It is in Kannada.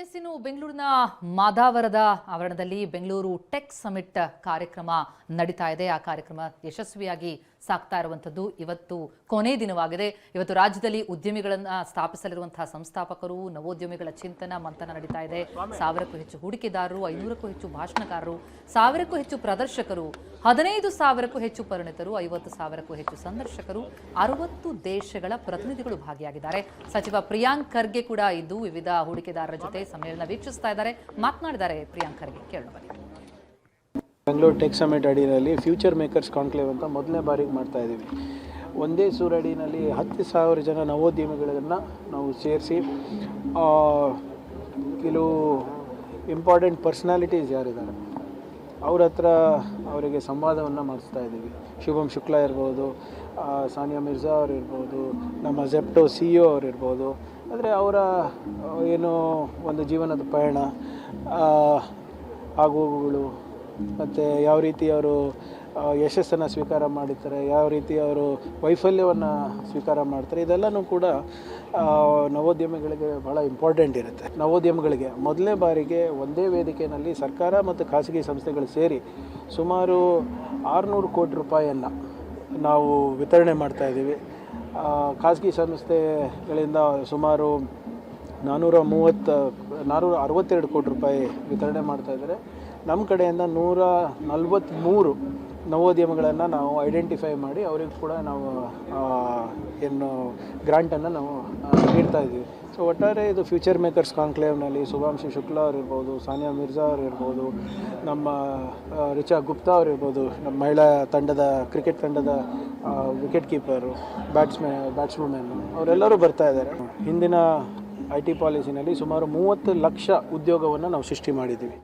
ಎಸ್ ಇನ್ನು ಬೆಂಗಳೂರಿನ ಮಾದಾವರದ ಆವರಣದಲ್ಲಿ ಬೆಂಗಳೂರು ಟೆಕ್ ಸಮಿಟ್ ಕಾರ್ಯಕ್ರಮ ನಡೀತಾ ಇದೆ. ಆ ಕಾರ್ಯಕ್ರಮ ಯಶಸ್ವಿಯಾಗಿ ಸಾಕ್ತಾ ಇರುವಂಥದ್ದು ಇವತ್ತು ಕೊನೆ ದಿನವಾಗಿದೆ. ಇವತ್ತು ರಾಜ್ಯದಲ್ಲಿ ಉದ್ಯಮಿಗಳನ್ನು ಸ್ಥಾಪಿಸಲಿರುವಂತಹ ಸಂಸ್ಥಾಪಕರು, ನವೋದ್ಯಮಿಗಳ ಚಿಂತನ, ಮಂಥನ ನಡೀತಾ ಇದೆ. ಸಾವಿರಕ್ಕೂ ಹೆಚ್ಚು ಹೂಡಿಕೆದಾರರು, ಐನೂರಕ್ಕೂ ಹೆಚ್ಚು ಭಾಷಣಕಾರರು, ಸಾವಿರಕ್ಕೂ ಹೆಚ್ಚು ಪ್ರದರ್ಶಕರು, ಹದಿನೈದು ಸಾವಿರಕ್ಕೂ ಹೆಚ್ಚು ಪರಿಣಿತರು, ಐವತ್ತು ಸಾವಿರಕ್ಕೂ ಹೆಚ್ಚು ಸಂದರ್ಶಕರು, ಅರವತ್ತು ದೇಶಗಳ ಪ್ರತಿನಿಧಿಗಳು ಭಾಗಿಯಾಗಿದ್ದಾರೆ. ಸಚಿವ ಪ್ರಿಯಾಂಕ್ ಖರ್ಗೆ ಕೂಡ ಇದ್ದು ವಿವಿಧ ಹೂಡಿಕೆದಾರರ ಜೊತೆ ಸಮ್ಮೇಳನ ವೀಕ್ಷಿಸ್ತಾ ಇದ್ದಾರೆ. ಮಾತನಾಡಿದ್ದಾರೆ ಪ್ರಿಯಾಂಕ್ ಖರ್ಗೆ ಕೇಳೋಣ ಬೆಂಗಳೂರು ಟೆಕ್ ಸಮಿಟ್ ಅಡಿನಲ್ಲಿ ಫ್ಯೂಚರ್ ಮೇಕರ್ಸ್ ಕಾನ್ಕ್ಲೇವ್ ಅಂತ ಮೊದಲನೇ ಬಾರಿಗೆ ಮಾಡ್ತಾ ಇದ್ದೀವಿ. ಒಂದೇ ಸೂರಡಿನಲ್ಲಿ ಹತ್ತು ಸಾವಿರ ಜನ ನವೋದ್ಯಮಿಗಳನ್ನು ನಾವು ಸೇರಿಸಿ ಕೆಲವು ಇಂಪಾರ್ಟೆಂಟ್ ಪರ್ಸ್ನಾಲಿಟೀಸ್ ಯಾರಿದ್ದಾರೆ, ಅವ್ರ ಹತ್ರ ಅವರಿಗೆ ಸಂವಾದವನ್ನು ಮಾಡಿಸ್ತಾ ಇದ್ದೀವಿ. ಶುಭಮ್ ಶುಕ್ಲಾ ಇರ್ಬೋದು ಸಾನಿಯಾ ಮಿರ್ಜಾ ಅವ್ರು ಇರ್ಬೋದು, ನಮ್ಮ ಜೆಪ್ಟೋ ಸಿ ಇ ಇರ್ಬೋದು ಆದರೆ ಅವರ ಏನು ಒಂದು ಜೀವನದ ಪಯಣ ಆಗುಹೋಗುಗಳು ಮತ್ತು ಯಾವ ರೀತಿ ಅವರು ಯಶಸ್ಸನ್ನು ಸ್ವೀಕಾರ ಮಾಡಿರ್ತಾರೆ ಯಾವ ರೀತಿ ಅವರು ವೈಫಲ್ಯವನ್ನು ಸ್ವೀಕಾರ ಮಾಡ್ತಾರೆ ಇದೆಲ್ಲನೂ ಕೂಡ ನವೋದ್ಯಮಗಳಿಗೆ ಭಾಳ ಇಂಪಾರ್ಟೆಂಟ್ ಇರುತ್ತೆ. ನವೋದ್ಯಮಗಳಿಗೆ ಮೊದಲನೇ ಬಾರಿಗೆ ಒಂದೇ ವೇದಿಕೆಯಲ್ಲಿ ಸರ್ಕಾರ ಮತ್ತು ಖಾಸಗಿ ಸಂಸ್ಥೆಗಳು ಸೇರಿ ಸುಮಾರು ಆರುನೂರು ಕೋಟಿ ರೂಪಾಯಿಯನ್ನು ನಾವು ವಿತರಣೆ ಮಾಡ್ತಾ ಇದ್ದೀವಿ. ಆ, ಖಾಸಗಿ ಸಂಸ್ಥೆಗಳಿಂದ ಸುಮಾರು ನಾನ್ನೂರ ಮೂವತ್ತು ನಾನ್ನೂರ ಅರವತ್ತೆರಡು ಕೋಟಿ ರೂಪಾಯಿ ವಿತರಣೆ ಮಾಡ್ತಾ ಇದ್ದಾರೆ. ನಮ್ಮ ಕಡೆಯಿಂದ ನೂರ ನಲ್ವತ್ತ್ಮೂರು ನವೋದ್ಯಮಗಳನ್ನು ನಾವು ಐಡೆಂಟಿಫೈ ಮಾಡಿ ಅವ್ರಿಗೆ ಕೂಡ ನಾವು ಏನು ಗ್ರಾಂಟನ್ನು ನಾವು ನೀಡ್ತಾ ಇದ್ದೀವಿ. ಸೊ ಒಟ್ಟಾರೆ ಇದು ಫ್ಯೂಚರ್ ಮೇಕರ್ಸ್ ಕಾನ್ಕ್ಲೇವ್ನಲ್ಲಿ ಶುಭಾಂಶು ಶುಕ್ಲಾ ಅವ್ರು ಇರ್ಬೋದು, ಸಾನಿಯಾ ಮಿರ್ಜಾ ಅವರಿರ್ಬೋದು ನಮ್ಮ ರಿಚಾ ಗುಪ್ತಾ ಅವರಿರ್ಬೋದು ನಮ್ಮ ಮಹಿಳಾ ತಂಡದ ಕ್ರಿಕೆಟ್ ತಂಡದ ವಿಕೆಟ್ ಕೀಪರು ಬ್ಯಾಟ್ಸ್ಮೆ ಬ್ಯಾಟ್ಸ್ವುಮೆನ್ನು ಅವರೆಲ್ಲರೂ ಬರ್ತಾ ಇದ್ದಾರೆ. ಹಿಂದಿನ ಐ ಟಿ ಪಾಲಿಸಿನಲ್ಲಿ ಸುಮಾರು ಮೂವತ್ತು ಲಕ್ಷ ಉದ್ಯೋಗವನ್ನು ನಾವು ಸೃಷ್ಟಿ ಮಾಡಿದ್ದೀವಿ.